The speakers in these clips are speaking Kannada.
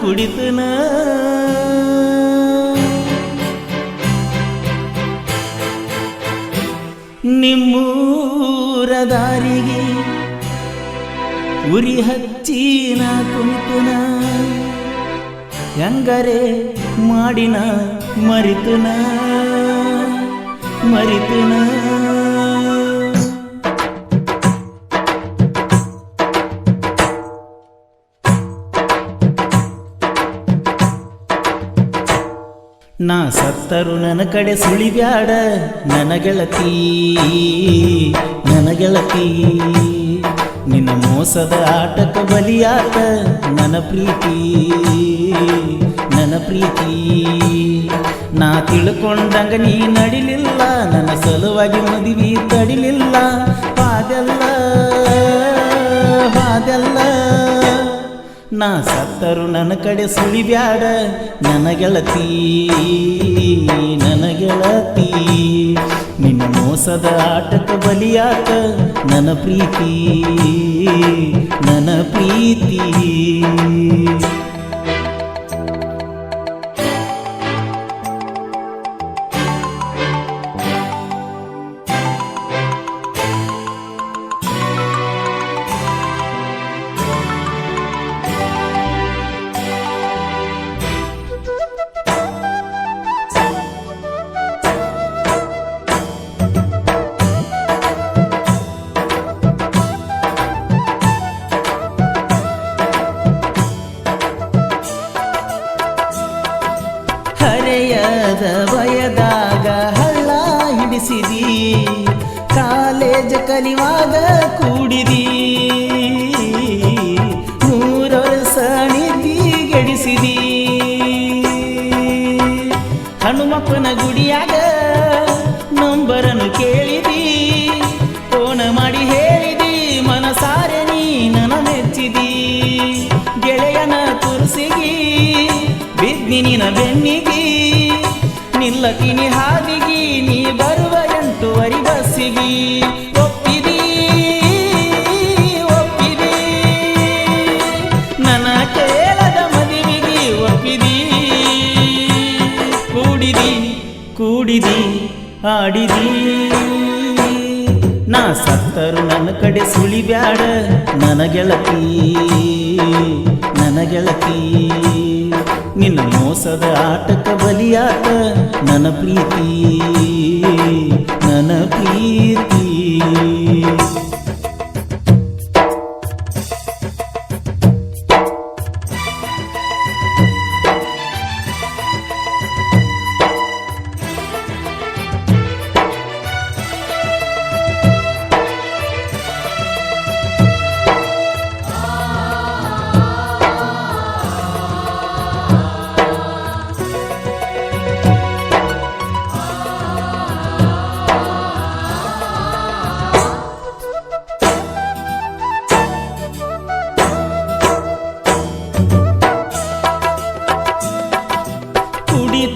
ಕುಡಿತನ. ನಿಮ್ಮೂರ ದಾರಿಗೆ ಉರಿ ಹಚ್ಚಿನ ಕುಂತುನ ಹೆಂಗರೆ ಮಾಡಿನ ಮರಿತನ ಮರಿತುನ. ನಾ ಸತ್ತರು ನನ್ನ ಕಡೆ ಸುಳಿಬ್ಯಾಡ ನನ್ನ ಗೆಳತಿ ನನ್ನ ಗೆಳತಿ. ನಿನ್ನ ಮೋಸದ ಆಟಕ ಬಲಿಯಾತ ನನ್ನ ಪ್ರೀತಿ ನನ್ನ ಪ್ರೀತಿ. ನಾ ತಿಳ್ಕೊಂಡಂಗ ನೀ ನಡಿಲಿಲ್ಲ, ನನ್ನ ಸಲುವಾಗಿ ಮದುವೆ ತಡಿಲಿಲ್ಲ. ಹಾದೆಲ್ಲ ನಾ ಸತ್ತರು ನನ್ನ ಕಡೆ ಸುಳಿಬ್ಯಾಡ ನನ್ನ ಗೆಳತಿ ನನ ಗೆಳತಿ ನಿನ್ನ ಮೋಸದ ಆಟಕ್ಕೆ ಬಲಿಯಾತ ನನ್ನ ಪ್ರೀತಿ ನನ್ನ ಪ್ರೀತಿ. ಹಿಡಿಸಿದಿ ಕಾಲೇಜ್ ಕಲಿವಾಗ ಕೂಡಿದಿ. ಮೂರರ ನಿಧಿ ಗೆಡಿಸಿದಿ ಹನುಮಪ್ಪನ ಗುಡಿಯಾಗ ನಂಬರನ್ನು ಕೇಳಿದಿ. ಫೋನ್ ಮಾಡಿ ಹೇಳಿದಿ, ಮನಸಾರೆ ನೀ ನನ್ನ ಮೆಚ್ಚಿದಿ. ಗೆಳೆಯನ ತುರ್ಸಿಗಿ ಬಿದ್ದಿನ ಬೆನ್ನಿಗಿ. ನಿಲ್ಲತೀನಿ ಹಾದಿಗಿ, ನೀ ಬರುವ ಎಂಟುವರಿ ಬಸ್ಸಿಗಿ. ಒಪ್ಪಿದಿ ಒಪ್ಪಿದಿ. ನನ್ನ ಕೇಳದ ಒಪ್ಪಿದಿ. ಕೂಡಿದಿ ಕೂಡಿದಿ, ಆಡಿದಿ. ನಾ ಸತ್ತರು ನನ್ನ ಕಡೆ ಸುಳಿಬ್ಯಾಡ ನನಗೆಳತಿ ನನಗೆಳತಿ ನಿನ್ನ ಮೋಸದ ಆಟಕ ಬಲಿಯಾತ ನನ್ನ ಪ್ರೀತಿ ನನ ಪ್ರೀತಿ.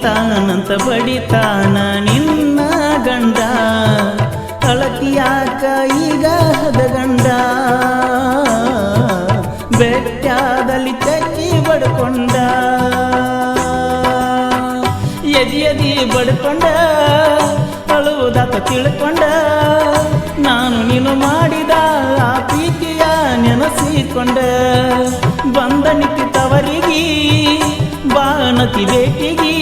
ಕುಡಿತಾನಂತ ಬಡಿತಾನ ನಿನ್ನ ಗಂಡ. ಅಳಕಿಯಾಕ ಈಗ ಹದಗಂಡ ಬೆಟ್ಟಾದಲ್ಲಿ ಚಕ್ಕಿ ಬಡ್ಕೊಂಡ. ಎದಿ ಎದಿ ಬಡ್ಕೊಂಡ. ಅಳುವುದಾತ ತಿಳ್ಕೊಂಡ. ನಾನು ನೀನು ಮಾಡಿದ ಆ ಪ್ರೀತಿಯ ನೆನಸಿಕೊಂಡ. ಬಂದ ನಿಂತಿತವರಿಗೆ ಬಾಣತಿ ಬೇಟಿಗಿ,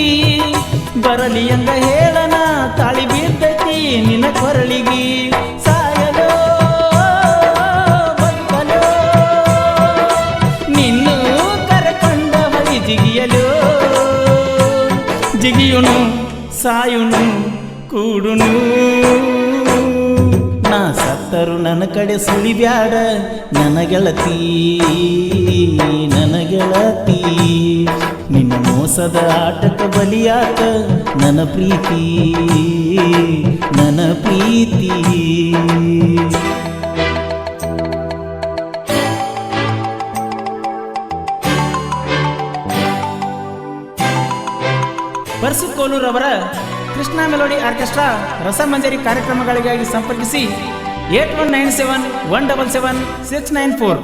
ಬರಲಿ ಅಂತ ಹೇಳನ, ತಾಳಿ ಬೀರ್ತೈತಿ ನಿನ್ನ ಕೊರಳಿಗಿ. ಸಾಯಲೋ ಬದುಕಲೋ ನಿನ್ನೂ ಕರೆಕೊಂಡ ಮಳಿ ಜಿಗಿಯಲು. ಜಿಗಿಯುನು ಸಾಯುನು ಕೂಡುನು ನಾ ಸತ್ತರು ನನ್ನ ಕಡೆ ಸುಳಿಬ್ಯಾಡ ನನ್ನ ಗೆಳತಿ. ನನ್ನ ಮೋಸದ ಆಟಕ ಬಲಿಯಾತ ನನ್ನ ಪ್ರೀತಿ ನನ್ನ ಪ್ರೀತಿ. ಪರ್ಸು ಕೋಲೂರ್ ಅವರ ಕೃಷ್ಣ ಮೆಲೋಡಿ ಆರ್ಕೆಸ್ಟ್ರಾ ರಸಮಂಜರಿ ಕಾರ್ಯಕ್ರಮಗಳಿಗಾಗಿ ಸಂಪರ್ಕಿಸಿ eight one nine seven one double seven six nine four.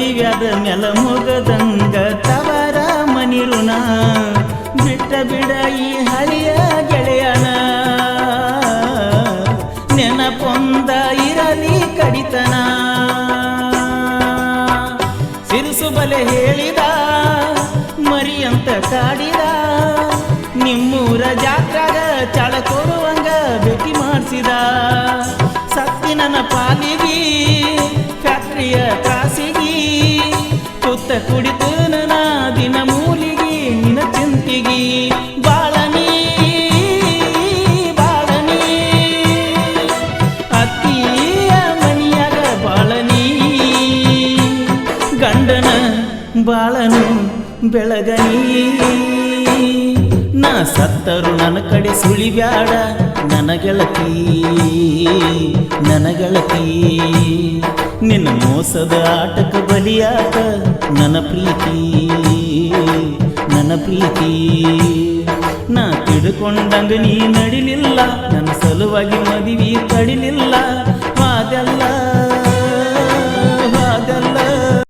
ನೆಲ ಮುಗದಂಗ ತವರ ಮನಿರುಣ ಬಿಟ್ಟ ಬಿಡ ಈ ಹಳಿಯ ಗೆಳೆಯನ. ನೆನಪೊಂದ ಇರಲಿ ಕಡಿತನ. ಸಿರುಸು ಬಲೆ ಹೇಳಿದ, ಮರಿಯಂತ ಕಾಡಿದ. ನಿಮ್ಮೂರ ಜಾತ್ರಾಗ ಚಳ ಕೊಡುವಂಗ ಭೇಟಿ ಮಾಡಿಸಿದ. ಸತ್ತಿನನ ಪಾಲಿಗಿ ಕುಡಿತು ನನ ದಿನ ಮೂಲಿಗೆ, ನಿನ ಚಿಂತಿಗಿ. ಬಾಳನಿ ಬಾಳನಿ. ಅತ್ತಿಯ ಮನಿಯಾಗ ಬಾಳನಿ. ಗಂಡನ ಬಾಳನು ಬೆಳಗನಿ. ನಾ ಸತ್ತರು ನನ್ನ ಕಡೆ ಸುಳಿಬ್ಯಾಡ ನನಗೆಳತಿ ಗೆಳತಿ. ನನ್ನ ಮೋಸದ ಆಟಕ ಬಲಿಯಾಕ ನನ್ನ ಪ್ರೀತಿ ನನ್ನ ಪ್ರೀತಿ. ನಾ ತಿಳ್ಕೊಂಡಂಗ ನೀ ನಡಿಲಿಲ್ಲ, ನನ್ನ ಸಲುವಾಗಿ ಮದುವೆ ತಡಿಲಿಲ್ಲ. ಅದೆಲ್ಲ